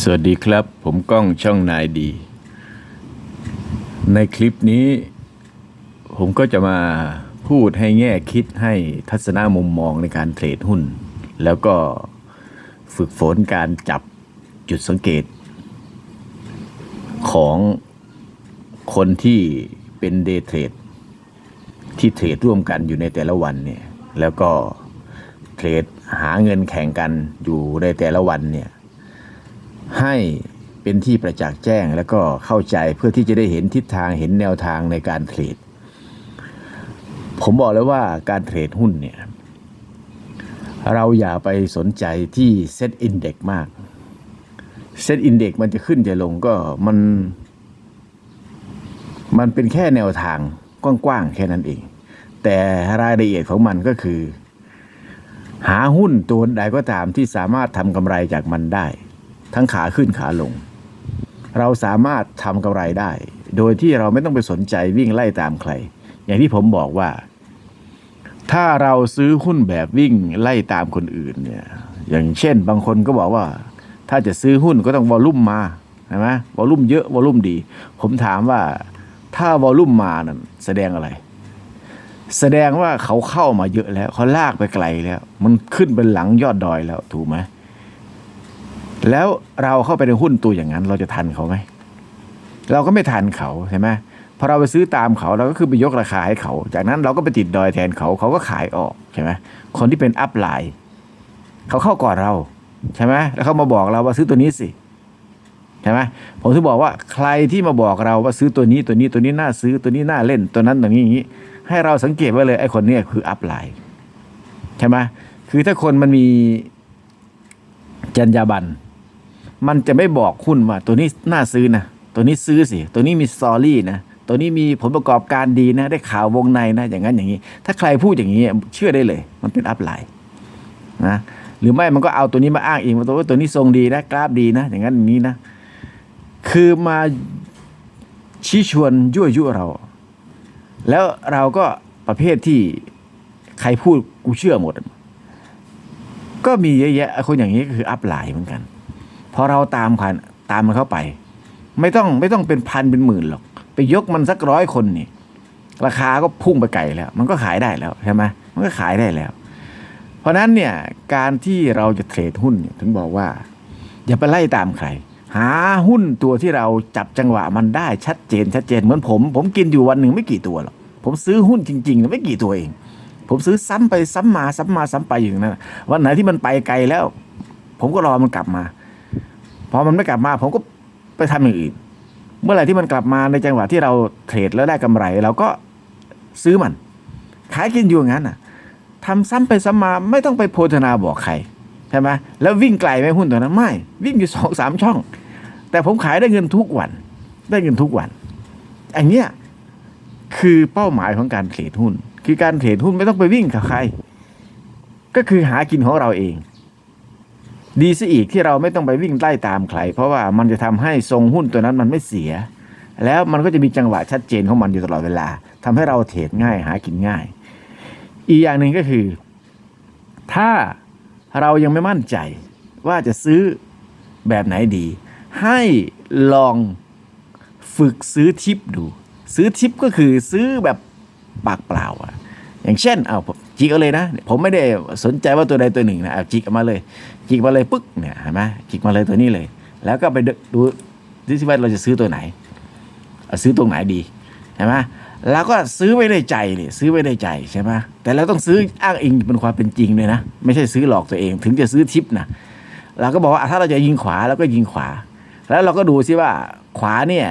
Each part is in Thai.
สวัสดีครับ ผมก้องช่องนายดี ในคลิปนี้ ผมก็จะมาพูดให้แง่คิดให้ทัศนมุมมองในการเทรดหุ้น แล้วก็ฝึกฝนการจับจุดสังเกต ของคนที่เป็นเดย์เทรดที่เทรดร่วมกันอยู่ในแต่ละวันเนี่ย แล้วก็เทรดหาเงินแข่งกันอยู่ในแต่ละวันเนี่ย ให้เป็นที่ประจักษ์แจ้ง แล้วก็เข้าใจเพื่อที่จะได้เห็นทิศทางเห็นแนวทางในการเทรด ผมบอกเลยว่าการเทรดหุ้นเนี่ย เราอย่าไปสนใจที่เซตอินเด็กมากเซตอินเด็กมันจะขึ้นจะลงก็มัน มันเป็นแค่แนวทางกว้างๆแค่นั้นเอง แต่รายละเอียดของมันก็คือ หาหุ้นตัวใดก็ตามที่สามารถทำกำไรจากมันได้ ทั้งขาขึ้นขาลง เราสามารถทำกำไรได้ โดยที่เราไม่ต้องไปสนใจวิ่งไล่ตามใคร อย่างที่ผมบอกว่า ถ้าเราซื้อหุ้นแบบวิ่งไล่ตามคนอื่นเนี่ยอย่างเช่น บางคนก็บอกว่า ถ้าจะซื้อหุ้นก็ต้องวอลลุ่มมาใช่ไหมวอลลุ่มเยอะวอลลุ่มดี ผมถามว่าถ้าวอลลุ่มมานั่นแสดงอะไร แสดงว่าเขาเข้ามาเยอะแล้วเขาลากไปไกลแล้ว มันขึ้นเป็นหลังยอดดอยแล้วถูกไหม แล้วเราเข้าไปในหุ้นตัวอย่างนั้น เราจะทันเขาไหม เราก็ไม่ทันเขาใช่ไหมพอเราไปซื้อตามเขาเราก็คือไปยกราคาให้เขา จากนั้นเราก็ไปติดดอยแทนเขาเขาก็ขายออกใช่ไหมคนที่เป็นอัพไลน์เขาเข้าก่อนเราใช่ไหมแล้วเขามาบอกเราว่าซื้อตัวนี้สิใช่ไหมผมถึงบอกว่าใครที่มาบอกเราว่าซื้อตัวนี้ตัวนี้ตัวนี้น่าซื้อตัวนี้น่าเล่นตัวนั้นตัวนี้อย่างนี้ ให้เราสังเกตไว้เลยไอ้คนเนี้ยคืออัพไลน์ใช่ไหมคือถ้าคนมันมีจรรยาบรรณ มันจะไม่บอกหุ้นว่า ตัวนี้น่าซื้อนะตัวนี้ซื้อสิ ตัวนี้มีสตอรี่นะตัวนี้มีผลประกอบการดีนะ ได้ข่าววงในนะ อย่างนั้นอย่างนี้ ถ้าใครพูดอย่างนี้เชื่อได้เลย มันเป็นอัพไลน์นะหรือไม่มันก็เอาตัวนี้มาอ้างเองว่าตัวว่าตัวนี้ทรงดีนะกราฟดีนะ อย่างนั้นอย่างนี้นะ คือมาชี้ชวนยั่วยุเรา แล้วเราก็ประเภทที่ใครพูดกูเชื่อหมด ก็มีเยอะแยะคนอย่างนี้ก็คืออัพไลน์เหมือนกัน พอเราตามคันตามมันเข้าไป ไม่ต้องไม่ต้องเป็นพันเป็นหมื่นหรอก ไปยกมันสักร้อยคนนี่ราคาก็พุ่งไปไกลแล้ว มันก็ขายได้แล้วใช่ไหมมันก็ขายได้แล้ว เพราะฉะนั้นเนี่ยการที่เราจะเทรดหุ้นเนี่ยถึงบอกว่า อย่าไปไล่ตามใคร หาหุ้นตัวที่เราจับจังหวะมันได้ชัดเจนชัดเจนเหมือนผม ผมกินอยู่วันหนึ่งไม่กี่ตัวหรอกผมซื้อหุ้นจริงๆไม่กี่ตัวเอง ผมซื้อซ้ำไปซ้ำมาซ้ำมาซ้ำไปอย่างนั้นวันไหนที่มันไปไกลแล้ว ผมก็รอมันกลับมา พอมันไม่กลับมาผมก็ไปทำอย่างอื่น เมื่อไหร่ที่มันกลับมาในจังหวะที่เราเทรดแล้วได้กำไรเราก็ซื้อมัน ขายกินอยู่อย่างนั้นน่ะทำซ้ำไปซ้ำมาไม่ต้องไปโพธนาบอกใครใช่ไหมแล้ววิ่งไกลไหมหุ้นตัวนั้นไม่ วิ่งอยู่สองสามช่อง แต่ผมขายได้เงินทุกวัน ได้เงินทุกวันอันเนี้ยคือเป้าหมายของการเทรดหุ้น คือการเทรดหุ้นไม่ต้องไปวิ่งกับใคร ก็คือหากินของเราเอง ดีซะอีกที่เราไม่ต้องไปวิ่งไล่ตามใคร เพราะว่ามันจะทำให้ทรงหุ้นตัวนั้นมันไม่เสีย แล้วมันก็จะมีจังหวะชัดเจนของมันอยู่ตลอดเวลาทำให้เราเทรดง่ายหากินง่าย อีกอย่างหนึ่งก็คือ ถ้าเรายังไม่มั่นใจว่าจะซื้อแบบไหนดี ให้ลองฝึกซื้อทิปดู ซื้อทิปก็คือซื้อแบบปากเปล่าอะอย่างเช่นเอาจิกเอาเลยนะ ผมไม่ได้สนใจว่าตัวใดตัวหนึ่งนะเอาจิกเอามาเลย จิกมาเลยปึ๊กเนี่ยเห็นไหมจิกมาเลยตัวนี้เลย แล้วก็ไปดูดูสิว่าเราจะซื้อตัวไหนซื้อตรงไหนดีใช่ไหมแล้วก็ซื้อไว้ในใจเลยซื้อไว้ในใจใช่ไหมแต่เราต้องซื้ออ้างอิงเป็นความเป็นจริงเลยนะ ไม่ใช่ซื้อหลอกตัวเอง ถึงจะซื้อทิปนะเราก็บอกว่าถ้าเราจะยิงขวาเราก็ยิงขวา แล้วเราก็ดูซิว่าขวาเนี่ย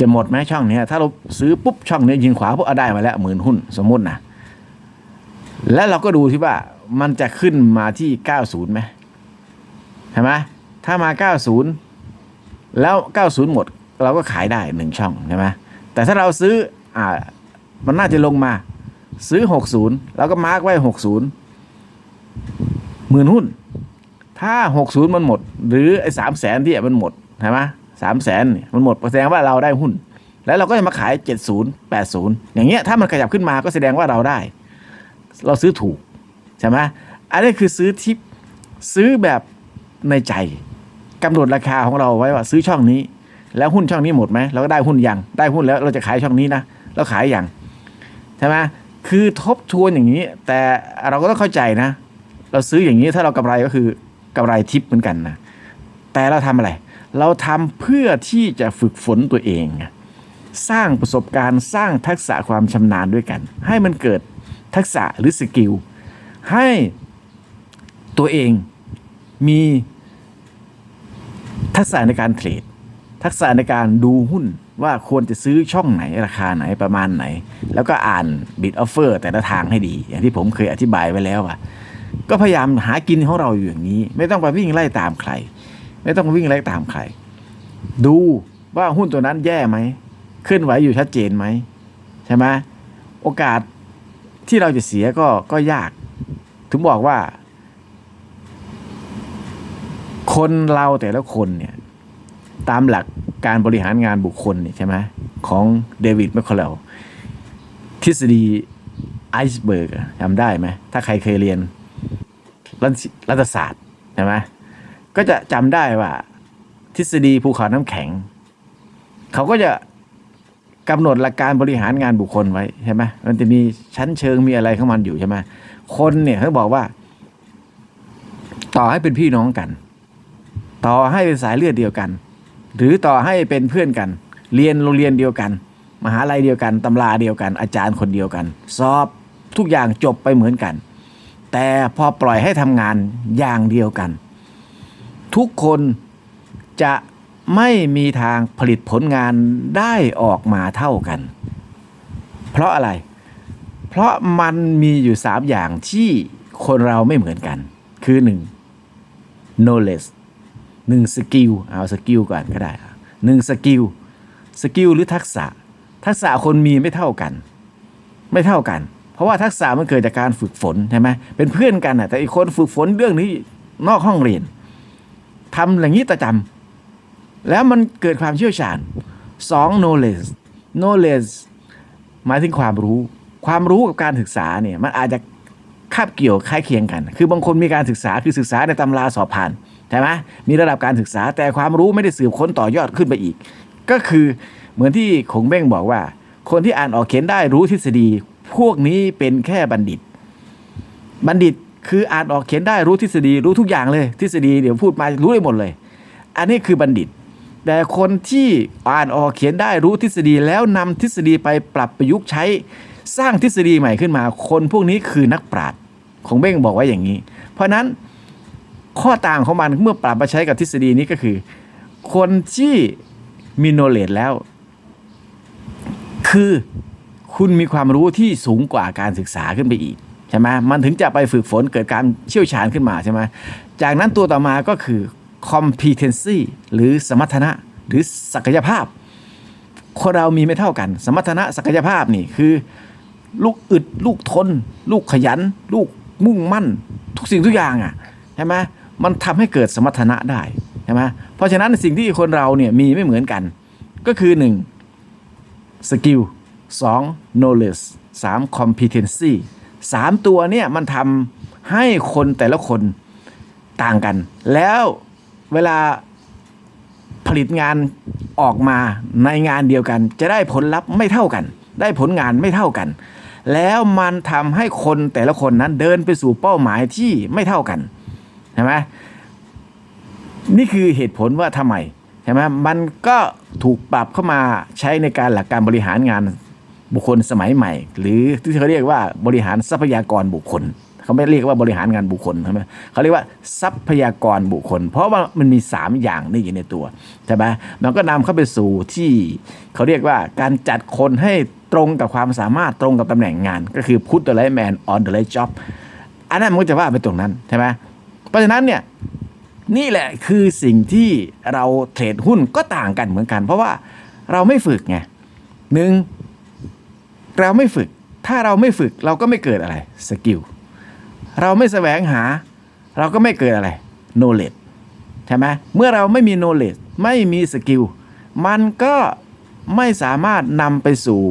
จะหมดไหมช่องเนี้ยถ้าเราซื้อปุ๊บช่องเนี้ยยิงขวาปุ๊บเอาได้มาแล้วหมื่นหุ้นสมมุตินะแล้วเราก็ดูที่ว่า มันจะขึ้นมาที่ 90ไหมใช่ไหมถ้ามา 90 แล้ว 90 หมด เราก็ขายได้หนึ่งช่องใช่ไหมแต่ถ้าเราซื้ออ่ามันน่าจะลงมา ซื้อ 60 แล้วก็มาร์กไว้ 60หมื่นหุ้น ถ้า 60 มันหมด หรือไอ้สามแสนที่มันหมดใช่ไหมสามแสนมันหมดแสดงว่าเราได้หุ้น แล้วเราก็จะมาขาย 70 80 อย่างเงี้ยถ้ามันขยับขึ้นมาก็แสดงว่าเราได้ เราซื้อถูก ใช่ไหมอันนี้คือซื้อทิปซื้อแบบในใจกำหนดราคาของเราไว้ว่าซื้อช่องนี้ แล้วหุ้นช่องนี้หมดไหมเราก็ได้หุ้นยังได้หุ้นแล้วเราจะขายช่องนี้นะเราขายอย่างใช่ไหมคือทบทวนอย่างนี้ แต่เราก็ต้องเข้าใจนะ เราซื้ออย่างนี้ถ้าเรากำไรก็คือกำไรทิปเหมือนกันนะแต่เราทำอะไร เราทำเพื่อที่จะฝึกฝนตัวเองไงสร้างประสบการณ์สร้างทักษะความชำนาญด้วยกัน ให้มันเกิดทักษะหรือสกิล ให้ตัวเองมีทักษะในการเทรด ทักษะในการดูหุ้นว่าควรจะซื้อช่องไหนราคาไหนประมาณไหน แล้วก็อ่านบิดออฟเฟอร์แต่ละทางให้ดี อย่างที่ผมเคยอธิบายไว้แล้วอะก็พยายามหากินของเราอยู่อย่างนี้ ไม่ต้องไปวิ่งไล่ตามใคร ไม่ต้องวิ่งไล่ตามใคร ดูว่าหุ้นตัวนั้นแย่ไหมเคลื่อนไหวอยู่ชัดเจนไหมใช่ไหมโอกาสที่เราจะเสียก็ก็ยาก ถึงบอกว่า คนเราแต่ละคนเนี่ย ตามหลักการบริหารงานบุคคลเนี่ยใช่ไหมของเดวิดแมคคอเลลทฤษฎีไอซ์เบิร์กจำได้ไหม ถ้าใครเคยเรียนรัฐรัฐศาสตร์ใช่ไหมก็จะจำได้ว่า ทฤษฎีภูเขาน้ำแข็ง เขาก็จะกำหนดหลักการบริหารงานบุคคลไว้ใช่ไหมมันจะมีชั้นเชิงมีอะไรของมันอยู่ใช่ไหม คนเนี่ยเขาบอกว่า ต่อให้เป็นพี่น้องกัน ต่อให้เป็นสายเลือดเดียวกัน หรือต่อให้เป็นเพื่อนกัน เรียนโรงเรียนเดียวกัน มหาลัยเดียวกันตำราเดียวกัน อาจารย์คนเดียวกัน สอบทุกอย่างจบไปเหมือนกัน แต่พอปล่อยให้ทำงานอย่างเดียวกัน ทุกคนจะไม่มีทางผลิตผลงานได้ออกมาเท่ากัน เพราะอะไร เพราะมันมีอยู่สามอย่างที่คนเราไม่เหมือนกัน คือหนึ่ง knowledge หนึ่งสกิลเอาสกิลก่อนก็ได้หนึ่งสกิลสกิลหรือทักษะ ทักษะคนมีไม่เท่ากัน ไม่เท่ากัน เพราะว่าทักษะมันเกิดจากการฝึกฝนใช่ไหมเป็นเพื่อนกันอะแต่อีกคนฝึกฝนเรื่องนี้นอกห้องเรียนทำอย่างนี้ประจำแล้วมันเกิดความเชี่ยวชาญสอง knowledge knowledge หมายถึงความรู้ ความรู้กับการศึกษาเนี่ยมันอาจจะคาบเกี่ยวคล้ายเคียงกัน คือบางคนมีการศึกษาคือศึกษาในตำราสอบผ่านใช่ไหมมีระดับการศึกษาแต่ความรู้ไม่ได้สืบค้นต่อยอดขึ้นไปอีก ก็คือเหมือนที่ขงเบ้งบอกว่า คนที่อ่านออกเขียนได้รู้ทฤษฎี พวกนี้เป็นแค่บัณฑิต บัณฑิตคืออ่านออกเขียนได้รู้ทฤษฎีรู้ทุกอย่างเลย ทฤษฎีเดี๋ยวพูดมารู้ได้หมดเลย อันนี้คือบัณฑิต แต่คนที่อ่านออกเขียนได้รู้ทฤษฎีแล้วนำทฤษฎีไปปรับประยุกต์ใช้ สร้างทฤษฎีใหม่ขึ้นมา คนพวกนี้คือนักปราชญ์ของเบ้งบอกไว้อย่างนี้ เพราะนั้นข้อต่างของมันเมื่อปรับมาใช้กับทฤษฎีนี้ก็คือ คนที่มีโนเลดแล้ว คือคุณมีความรู้ที่สูงกว่าการศึกษาขึ้นไปอีกใช่ไหมมันถึงจะไปฝึกฝนเกิดการเชี่ยวชาญขึ้นมาใช่ไหมจากนั้นตัวต่อมาก็คือ competency หรือสมรรถนะหรือศักยภาพ คนเรามีไม่เท่ากัน สมรรถนะศักยภาพนี่คือ ลูกอึด ลูกทน ลูกขยัน ลูกมุ่งมั่น ทุกสิ่งทุกอย่างอะใช่ไหมมันทำให้เกิดสมรรถนะได้ใช่ไหมเพราะฉะนั้นสิ่งที่คนเราเนี่ยมีไม่เหมือนกัน ก็คือ 1. สกิล 2. knowledge 3. competency สามตัวเนี่ยมันทำให้คนแต่ละคนต่างกัน แล้วเวลาผลิตงานออกมาในงานเดียวกัน จะได้ผลลัพธ์ไม่เท่ากัน ได้ผลงานไม่เท่ากัน แล้วมันทำให้คนแต่ละคนนั้นเดินไปสู่เป้าหมายที่ไม่เท่ากันใช่ไหมนี่คือเหตุผลว่าทำไมใช่ไหมมันก็ถูกปรับเข้ามาใช้ในการหลักการบริหารงานบุคคลสมัยใหม่ หรือที่เขาเรียกว่าบริหารทรัพยากรบุคคลเขาไม่เรียกว่าบริหารงานบุคคลใช่ไหมเขาเรียกว่าทรัพยากรบุคคล เพราะว่ามันมี 3 อย่างนี่อยู่ในตัวใช่ไหมมันก็นำเข้าไปสู่ที่เขาเรียกว่าการจัดคนให้ รงกับความสามารถตรงกับตำแหน่งงาน ก็คือ put the right man on the right job อันนั้นมันก็จะว่าไปตรงนั้นใช่ไหมเพราะฉะนั้นเนี่ยนี่แหละคือสิ่งที่เราเทรดหุ้นก็ต่างกันเหมือนกัน เพราะว่าเราไม่ฝึกไงหนึ่งเราไม่ฝึก ถ้าเราไม่ฝึกเราก็ไม่เกิดอะไรสกิลเราไม่แสวงหา เราก็ไม่เกิดอะไร knowledge ใช่ไหมเมื่อเราไม่มี knowledge ไม่มีสกิลมันก็ไม่สามารถนำไปสู่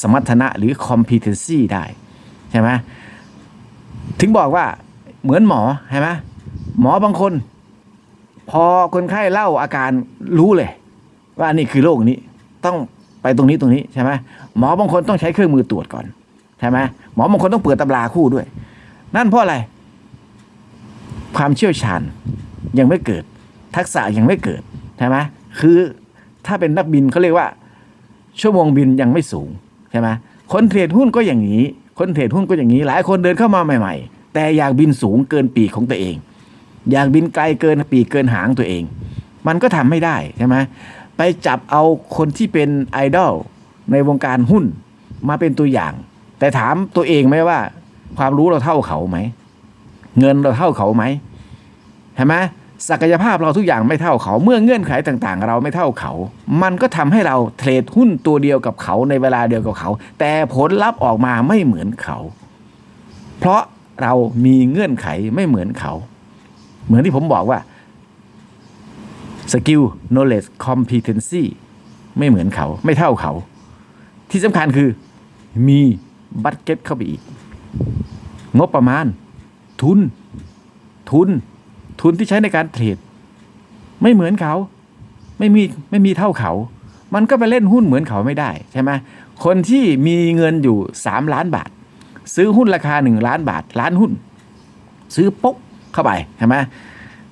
สมรรถนะหรือ competency ได้ใช่ไหมถึงบอกว่าเหมือนหมอใช่ไหมหมอบางคน พอคนไข้เล่าอาการรู้เลย ว่านี่คือโรคนี้ต้องไปตรงนี้ตรงนี้ใช่ไหมหมอบางคนต้องใช้เครื่องมือตรวจก่อนใช่ไหมหมอบางคนต้องเปิดตำราคู่ด้วย นั่นเพราะอะไร ความเชี่ยวชาญยังไม่เกิด ทักษะยังไม่เกิดใช่ไหมคือถ้าเป็นนักบินเขาเรียกว่า ชั่วโมงบินยังไม่สูง ใช่ไหมคนเทรดหุ้นก็อย่างนี้ คนเทรดหุ้นก็อย่างนี้ หลายคนเดินเข้ามาใหม่ๆ แต่อยากบินสูงเกินปีกของตัวเอง อยากบินไกลเกินปีกเกินหางตัวเอง มันก็ทำไม่ได้ใช่ไหมไปจับเอาคนที่เป็นไอดอลในวงการหุ้นมาเป็นตัวอย่าง แต่ถามตัวเองไหมว่า ความรู้เราเท่าเขาไหม เงินเราเท่าเขาไหมใช่ไหม ศักยภาพเราทุกอย่างไม่เท่าเขา เมื่อเงื่อนไขต่างๆ เราไม่เท่าเขา มันก็ทำให้เราเทรดหุ้นตัวเดียวกับเขาในเวลาเดียวกับเขา แต่ผลลัพธ์ออกมาไม่เหมือนเขา เพราะเรามีเงื่อนไขไม่เหมือนเขา เหมือนที่ผมบอกว่าสกิล knowledge competency ไม่เหมือนเขาไม่เท่าเขา ที่สำคัญคือมีบัตเก็ตเข้าไปอีก งบประมาณ ทุน ทุน ทุนที่ใช้ในการเทรดไม่เหมือนเขา ไม่มีไม่มีเท่าเขา มันก็ไปเล่นหุ้นเหมือนเขาไม่ได้ใช่ไหมคนที่มีเงินอยู่สามล้านบาท ซื้อหุ้นราคาหนึ่งล้านบาท ล้านหุ้น ซื้อปุ๊บเข้าไปใช่ไหม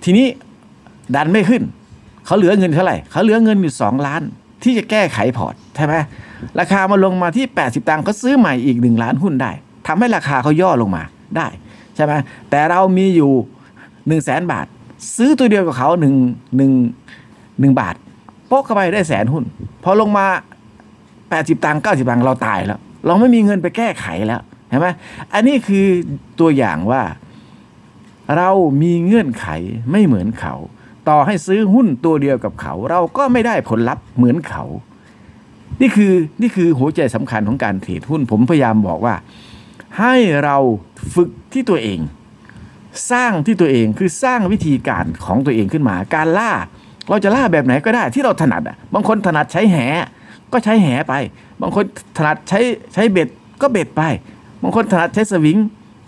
ทีนี้ดันไม่ขึ้น เขาเหลือเงินเท่าไหร่เขาเหลือเงินอยู่สองล้าน ที่จะแก้ไขพอร์ตใช่ไหมราคามาลงมาที่ 80 ตังค์เขาซื้อใหม่อีก 1 ล้านหุ้นได้ทำให้ราคาเขาย่อลงมาได้ใช่ไหมแต่เรามีอยู่ 1นึ่งแสนบาท ซื้อตัวเดียวกับเขาหนึ่งหนึ่งหนึ่งบาทโป๊กเข้าไปได้แสนหุ้น พอลงมา 80 ตังค์90 ตังค์เราตายแล้ว เราไม่มีเงินไปแก้ไขแล้วใช่ไหมอันนี้คือตัวอย่างว่าเรามีเงื่อนไขไม่เหมือนเขา ต่อให้ซื้อหุ้นตัวเดียวกับเขา เราก็ไม่ได้ผลลัพธ์เหมือนเขา นี่คือนี่คือหัวใจสำคัญของการเทรดหุ้นผมพยายามบอกว่า ให้เราฝึกที่ตัวเอง สร้างที่ตัวเองคือสร้างวิธีการของตัวเองขึ้นมา การล่า เราจะล่าแบบไหนก็ได้ที่เราถนัดอะบางคนถนัดใช้แหก็ใช้แหไป บางคนถนัดใช้ใช้เบ็ดก็เบ็ดไป บางคนถนัดใช้สวิง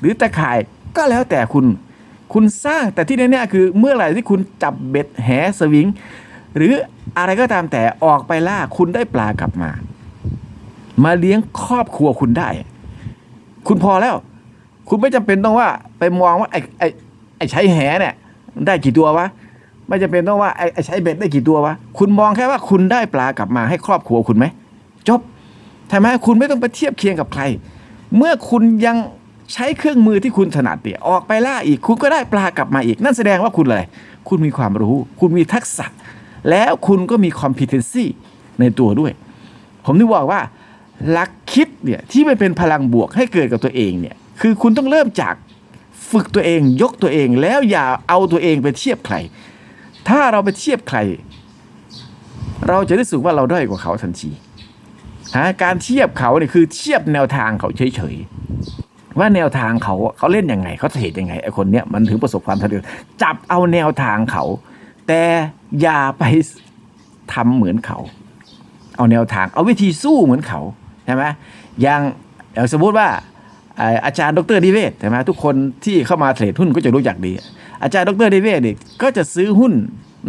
หรือตะข่ายก็แล้วแต่คุณ คุณสร้างแต่ที่แน่ๆคือเมื่อไหร่ที่คุณจับเบ็ดแหสวิง หรืออะไรก็ตามแต่ออกไปล่าคุณได้ปลากลับมา มาเลี้ยงครอบครัวคุณได้ คุณพอแล้ว คุณไม่จำเป็นต้องว่าไปมองว่าไอ้ไอ้ไอ้ใช้แหเนี่ยได้กี่ตัววะไม่จำเป็นต้องว่าไอ้ใช้เบ็ดได้กี่ตัววะคุณมองแค่ว่าคุณได้ปลากลับมาให้ครอบครัวคุณไหมจบทำไมคุณไม่ต้องไปเทียบเคียงกับใคร เมื่อคุณยังใช้เครื่องมือที่คุณถนัดเนี่ยออกไปล่าอีก คุณก็ได้ปลากลับมาอีก นั่นแสดงว่าคุณอะไรคุณมีความรู้ คุณมีทักษะ แล้วคุณก็มี competency ในตัวด้วย ผมถึงบอกว่าหลักคิดเนี่ยที่มันเป็นพลังบวกให้เกิดกับตัวเองเนี่ย คือคุณต้องเริ่มจากฝึกตัวเองยกตัวเองแล้วอย่าเอาตัวเองไปเทียบใคร ถ้าเราไปเทียบใคร เราจะรู้สึกว่าเราด้อยกว่าเขาทันทีฮะการเทียบเขาเนี่ยคือเทียบแนวทางเขาเฉยๆว่าแนวทางเขาเขาเล่นยังไงเขาเทรดยังไงไอ้คนเนี้ยมันถึงประสบความสำเร็จจับเอาแนวทางเขา แต่อย่าไปทำเหมือนเขา เอาแนวทางเอาวิธีสู้เหมือนเขาใช่ไหมอย่างอย่างสมมติว่า อาจารย์ดรดิเวศใช่ไหมทุกคนที่เข้ามาเทรดหุ้นก็จะรู้จักดี อาจารย์ดรดิเวศเนี่ยก็จะซื้อหุ้น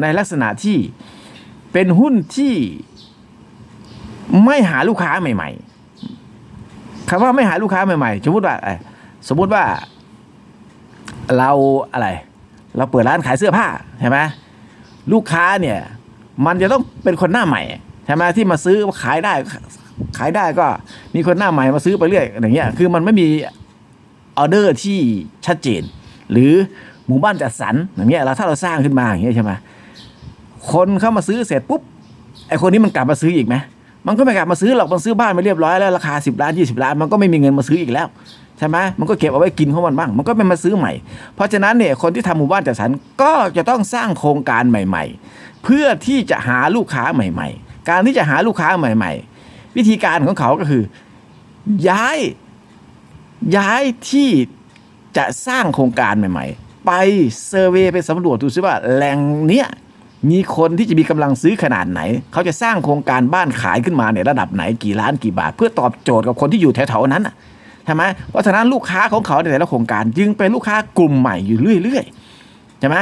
ในลักษณะที่เป็นหุ้นที่ไม่หาลูกค้าใหม่ ๆคำว่าไม่หาลูกค้าใหม่ๆ สมมติว่าสมมติว่าเราอะไร เราเปิดร้านขายเสื้อผ้าใช่ไหมลูกค้าเนี่ยมันจะต้องเป็นคนหน้าใหม่ใช่ไหมที่มาซื้อขายได้ ขายได้ก็มีคนหน้าใหม่มาซื้อไปเรื่อยอย่างเงี้ยคือมันไม่มีออเดอร์ที่ชัดเจน หรือหมู่บ้านจัดสรรอย่างเงี้ยเราถ้าเราสร้างขึ้นมาอย่างเงี้ยใช่ไหมคนเข้ามาซื้อเสร็จปุ๊บไอคนนี้มันกลับมาซื้ออีกไหมมันก็ไม่กลับมาซื้อหรอกมันซื้อบ้านไปเรียบร้อยแล้วราคา 10 ล้าน 20 ล้านมันก็ไม่มีเงินมาซื้ออีกแล้วใช่ไหมมันก็เก็บเอาไว้กินของมันบ้าง มันก็ไม่มาซื้อใหม่ เพราะฉะนั้นเนี่ยคนที่ทำหมู่บ้านจัดสรรก็จะต้องสร้างโครงการใหม่ ๆ เพื่อที่จะหาลูกค้าใหม่ ๆ การที่จะหาลูกค้าใหม่ ๆ วิธีการของเขาก็คือ ย้ายย้ายที่จะสร้างโครงการใหม่ ๆ ไปเซอร์เวยไปสำรวจดูซิว่าแหล่งเนี้ยมีคนที่จะมีกำลังซื้อขนาดไหน เขาจะสร้างโครงการบ้านขายขึ้นมาในระดับไหนกี่ล้านกี่บาท เพื่อตอบโจทย์กับคนที่อยู่แถวๆนั้นใช่ไหมเพราะฉะนั้นลูกค้าของเขาในแต่ละโครงการจึงเป็นลูกค้ากลุ่มใหม่อยู่เรื่อยๆใช่ไหม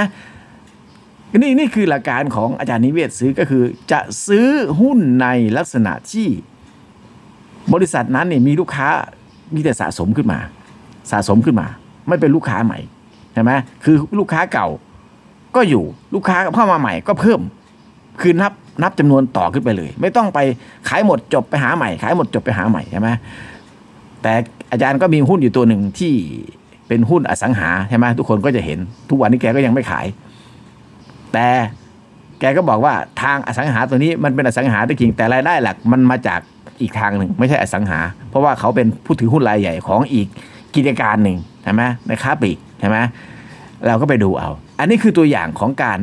นี่นี่คือหลักการของอาจารย์นิเวศซื้อก็คือจะซื้อหุ้นในลักษณะที่ บริษัทนั้นนี่มีลูกค้ามีแต่สะสมขึ้นมา สะสมขึ้นมา ไม่เป็นลูกค้าใหม่ใช่ไหมคือลูกค้าเก่าก็อยู่ลูกค้าเข้ามาใหม่ก็เพิ่ม คือนับนับจำนวนต่อขึ้นไปเลย ไม่ต้องไปขายหมดจบไปหาใหม่ ขายหมดจบไปหาใหม่ใช่ไหมแต่อาจารย์ก็มีหุ้นอยู่ตัวหนึ่งที่เป็นหุ้นอสังหาใช่ไหมทุกคนก็จะเห็นทุกวันนี้แกก็ยังไม่ขาย แต่แกก็บอกว่าทางอสังหาตัวนี้มันเป็นอสังหาแต่จริงแต่รายได้หลักมันมาจาก อีกทางหนึ่ง ไม่ใช่อสังหา เพราะว่าเขาเป็นผู้ถือหุ้นรายใหญ่ของอีกกิจการหนึ่งใช่ไหมในค้าปลีกใช่ไหมเราก็ไปดูเอา อันนี้คือตัวอย่างของการ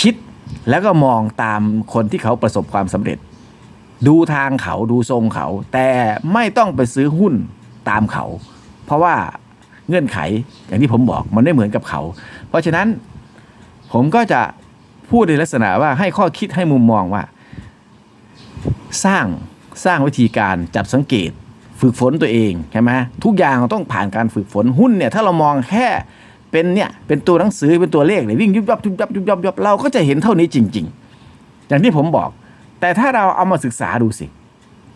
คิดแล้วก็มองตามคนที่เขาประสบความสำเร็จ ดูทางเขาดูทรงเขา แต่ไม่ต้องไปซื้อหุ้นตามเขา เพราะว่าเงื่อนไขอย่างที่ผมบอกมันไม่เหมือนกับเขา เพราะฉะนั้นผมก็จะพูดในลักษณะว่าให้ข้อคิดให้มุมมองว่า สร้างสร้างวิธีการจับสังเกตฝึกฝนตัวเองใช่ไหมทุกอย่างต้องผ่านการฝึกฝนหุ้นเนี่ยถ้าเรามองแค่เป็นเนี่ยเป็นตัวหนังสือเป็นตัวเลขเลยวิ่งยุบยับยุบยับยุบยับยุบยับเราก็จะเห็นเท่านี้จริง ๆ อย่างที่ผมบอก แต่ถ้าเราเอามาศึกษาดูสิ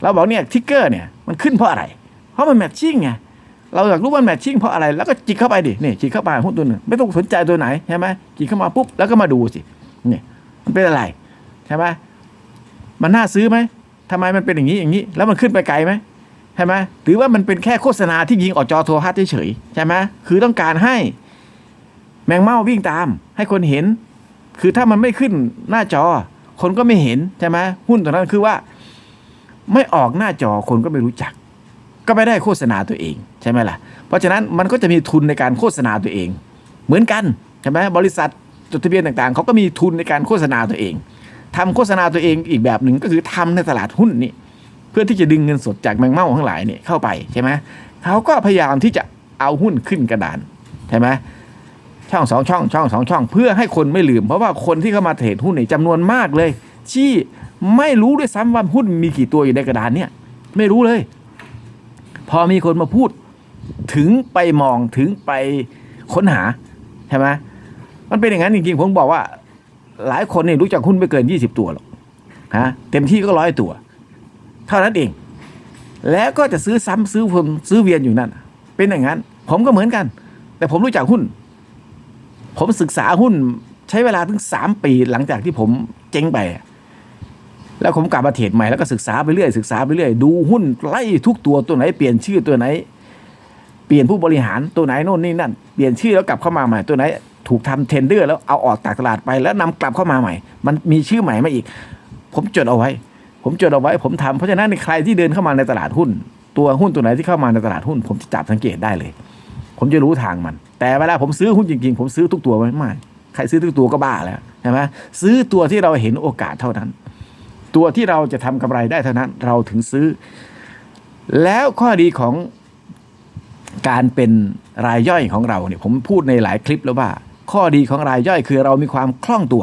เราบอกเนี่ยทิกเกอร์เนี่ยมันขึ้นเพราะอะไร เพราะมันแมทชิ่งไงเราอยากรู้ว่าแมทชิ่งเพราะอะไรแล้วก็จิกเข้าไปดินี่จิกเข้าไปหุ้นตัวหนึ่งไม่ต้องสนใจตัวไหนใช่ไหมจิกเข้ามาปุ๊บแล้วก็มาดูสิเนี่ยมันเป็นอะไรใช่ไหม มันน่าซื้อไหมทำไมมันเป็นอย่างนี้อย่างนี้ แล้วมันขึ้นไปไกลไหมใช่ไหมหรือว่ามันเป็นแค่โฆษณาที่ยิงออกจอโทรทัศน์เฉยๆใช่ไหมคือต้องการให้แมงเม่าวิ่งตาม ให้คนเห็น คือถ้ามันไม่ขึ้นหน้าจอ คนก็ไม่เห็นใช่ไหมหุ้นตัวนั้นคือว่า ไม่ออกหน้าจอคนก็ไม่รู้จัก ก็ไม่ได้โฆษณาตัวเองใช่ไหมล่ะ เพราะฉะนั้นมันก็จะมีทุนในการโฆษณาตัวเอง เหมือนกันใช่ไหมบริษัทจดทะเบียนต่างๆเขาก็มีทุนในการโฆษณาตัวเอง ทำโฆษณาตัวเองอีกแบบหนึ่งก็คือทำในตลาดหุ้นนี่เพื่อที่จะดึงเงินสดจากแมงเม่าทั้งหลายเนี่ยเข้าไปใช่ไหมเขาก็พยายามที่จะเอาหุ้นขึ้นกระดานใช่ไหมช่องสองช่องช่องสองช่อง เพื่อให้คนไม่ลืม เพราะว่าคนที่เข้ามาเทรดหุ้นเนี่ยจำนวนมากเลย ที่ไม่รู้ด้วยซ้ำว่าหุ้นมีกี่ตัวอยู่ในกระดานเนี่ย ไม่รู้เลย พอมีคนมาพูดถึงไปมองถึงไปค้นหาใช่ไหมมันเป็นอย่างนั้นจริงๆผมบอกว่า หลายคนเนี่ยรู้จักหุ้นไม่เกินยี่สิบตัวหรอกฮะเต็มที่ก็ร้อยตัว เท่านั้นเอง แล้วก็จะซื้อซ้ำซื้อวนซื้อเวียนอยู่นั่น เป็นอย่างนั้น ผมก็เหมือนกัน แต่ผมรู้จักหุ้น ผมศึกษาหุ้นใช้เวลาถึงสามปีหลังจากที่ผมเจ๊งไปแล้วผมกลับมาเทรดใหม่แล้วก็ศึกษาไปเรื่อยศึกษาไปเรื่อยดูหุ้นไล่ทุกตัวตัวไหนเปลี่ยนชื่อตัวไหน เปลี่ยนผู้บริหารตัวไหนโน่นนี่นั่น เปลี่ยนชื่อแล้วกลับเข้ามาใหม่ตัวไหน ถูกทำเทรนเดอร์แล้วเอาออกจากตลาดไปแล้วนำกลับเข้ามาใหม่ มันมีชื่อใหม่มาอีก ผมจดเอาไว้ ผมจดเอาไว้ ผมทำเพราะฉะนั้นใครที่เดินเข้ามาในตลาดหุ้น ตัวหุ้นตัวไหนที่เข้ามาในตลาดหุ้น ผมจะจับสังเกตได้เลย ผมจะรู้ทางมัน แต่เวลาผมซื้อหุ้นจริงๆ ผมซื้อทุกตัวไม่ไม่ใครซื้อทุกตัวก็บ้าแล้วใช่ไหมซื้อตัวที่เราเห็นโอกาสเท่านั้น ตัวที่เราจะทำกำไรได้เท่านั้นเราถึงซื้อ แล้วข้อดีของการเป็นรายย่อยของเราเนี่ยผมพูดในหลายคลิปแล้วว่า ข้อดีของรายย่อยคือเรามีความคล่องตัว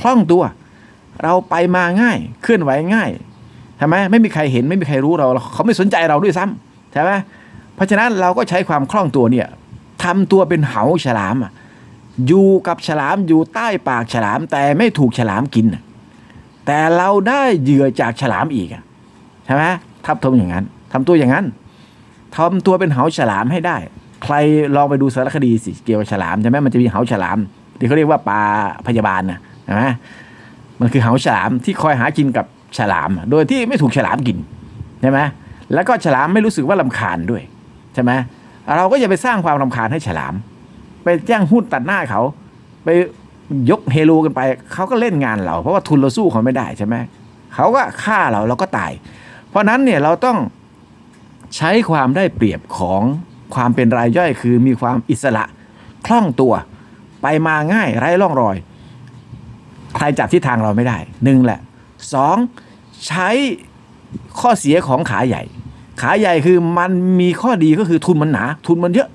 คล่องตัว เราไปมาง่าย เคลื่อนไหวง่ายใช่ไหมไม่มีใครเห็นไม่มีใครรู้เราเขาไม่สนใจเราด้วยซ้ำใช่ไหมเพราะฉะนั้นเราก็ใช้ความคล่องตัวเนี่ยทำตัวเป็นเหาฉลามอยู่กับฉลามอยู่ใต้ปากฉลาม แต่ไม่ถูกฉลามกินแต่เราได้เหยื่อจากฉลามอีกใช่ไหมทับทมอย่างนั้นทำตัวอย่างนั้นทำตัวเป็นเหาฉลามให้ได้ ใครลองไปดูสารคดีสิเกี่ยวกับฉลามใช่ไหมมันจะมีเหาฉลามที่เขาเรียกว่าปลาพยาบาลนะใช่ไหมมันคือเหาฉลามที่คอยหากินกับฉลาม โดยที่ไม่ถูกฉลามกินใช่ไหมแล้วก็ฉลามไม่รู้สึกว่าลำคาญด้วยใช่ไหมเราก็จะไปสร้างความรำคาญให้ฉลาม ไปแจ้งหุ้นตัดหน้าเขาไปยกเฮโลกันไปเขาก็เล่นงานเรา เพราะว่าทุนเราสู้เขาไม่ได้ใช่ไหมเขาก็ฆ่าเราเราก็ตาย เพราะนั้นเนี่ยเราต้องใช้ความได้เปรียบของ ความเป็นรายย่อยคือมีความอิสระคล่องตัว ไปมาง่ายไร้ร่องรอย ใครจับที่ทางเราไม่ได้หนึ่งแหละสองใช้ข้อเสียของขาใหญ่ ขาใหญ่คือมันมีข้อดีก็คือทุนมันหนา ทุนมันเยอะ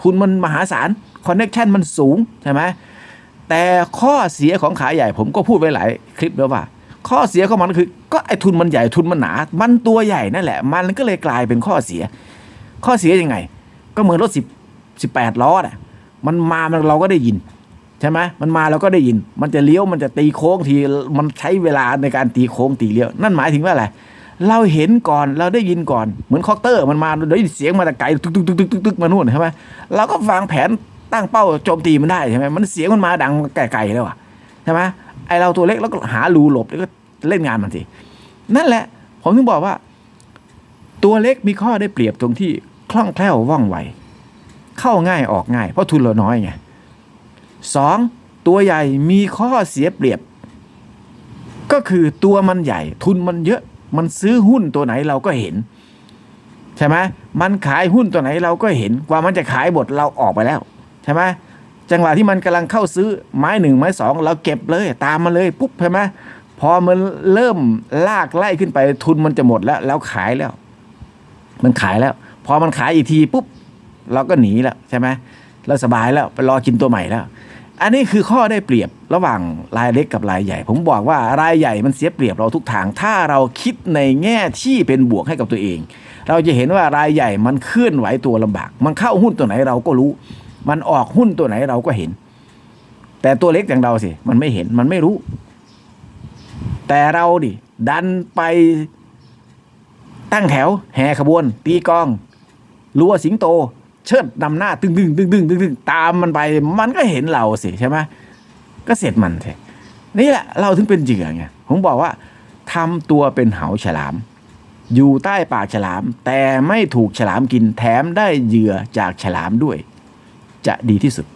ทุนมันมหาศาลคอนเน็ชันมันสูงใช่ไหมแต่ข้อเสียของขาใหญ่ผมก็พูดไว้หลายคลิปแล้วว่า ข้อเสียของมันคือ ก็ไอ้ทุนมันใหญ่ทุนมันหนา มันตัวใหญ่นั่นแหละ มันก็เลยกลายเป็นข้อเสีย ข้อเสียยังไง ก็เหมือนรถสิบสิบแปดล้อน่ะมันมามันเราก็ได้ยินใช่ไหมมันมาเราก็ได้ยิน มันจะเลี้ยวมันจะตีโค้งทีมันใช้เวลาในการตีโค้งตีเลี้ยว นั่นหมายถึงว่าอะไรเราเห็นก่อนเราได้ยินก่อนเหมือนคอปเตอร์ มันมาได้ยินเสียงมาแต่ไกลตึกตึกตึกตึกตึกตึกมานู่นใช่ไหมเราก็วางแผนตั้งเป้าโจมตีมันได้ใช่ไหมมันเสียงมันมาดังไกลๆแล้วอะใช่ไหมไอเราตัวเล็กแล้วก็หารูหลบแล้วก็เล่นงานมันสินั่นแหละ ผมถึงบอกว่า ตัวเล็กมีข้อได้เปรียบตรงที่ คล่องแคล่วว่องไว เข้าง่ายออกง่าย เพราะทุนเราน้อยไงสองตัวใหญ่มีข้อเสียเปรียบ ก็คือตัวมันใหญ่ ทุนมันเยอะมันซื้อหุ้นตัวไหนเราก็เห็น ใช่ไหมมันขายหุ้นตัวไหนเราก็เห็นกว่ามันจะขายบทเราออกไปแล้ว ใช่ไหมจังหวะที่มันกำลังเข้าซื้อไม้หนึ่งไม้สองเราเก็บเลย ตามมาเลยปุ๊บใช่ไหมพอมันเริ่มลากไล่ขึ้นไปทุนมันจะหมดแล้ว แล้วขายแล้ว มันขายแล้ว พอมันขายอีกทีปุ๊บเราก็หนีแล้วใช่ไหมเราสบายแล้วไปรอกินตัวใหม่แล้ว อันนี้คือข้อได้เปรียบระหว่างรายเล็กกับรายใหญ่ ผมบอกว่ารายใหญ่มันเสียเปรียบเราทุกทาง ถ้าเราคิดในแง่ที่เป็นบวกให้กับตัวเอง เราจะเห็นว่ารายใหญ่มันเคลื่อนไหวตัวลำบาก มันเข้าหุ้นตัวไหนเราก็รู้ มันออกหุ้นตัวไหนเราก็เห็น แต่ตัวเล็กอย่างเราสิมันไม่เห็นมันไม่รู้ แต่เราดิดันไปตั้งแถวแห่ขบวน ตีกอง รัวสิงโต เชิดนำหน้าตึงตึงตึงตึงตึงตึงตามมันไปมันก็เห็นเราสิใช่ไหมก็เสร็จมันสินี่แหละเราถึงเป็นเหยื่อไงผมบอกว่าทำตัวเป็นเหาฉลาม อยู่ใต้ปากฉลาม แต่ไม่ถูกฉลามกินแถมได้เหยื่อจากฉลามด้วย จะดีที่สุด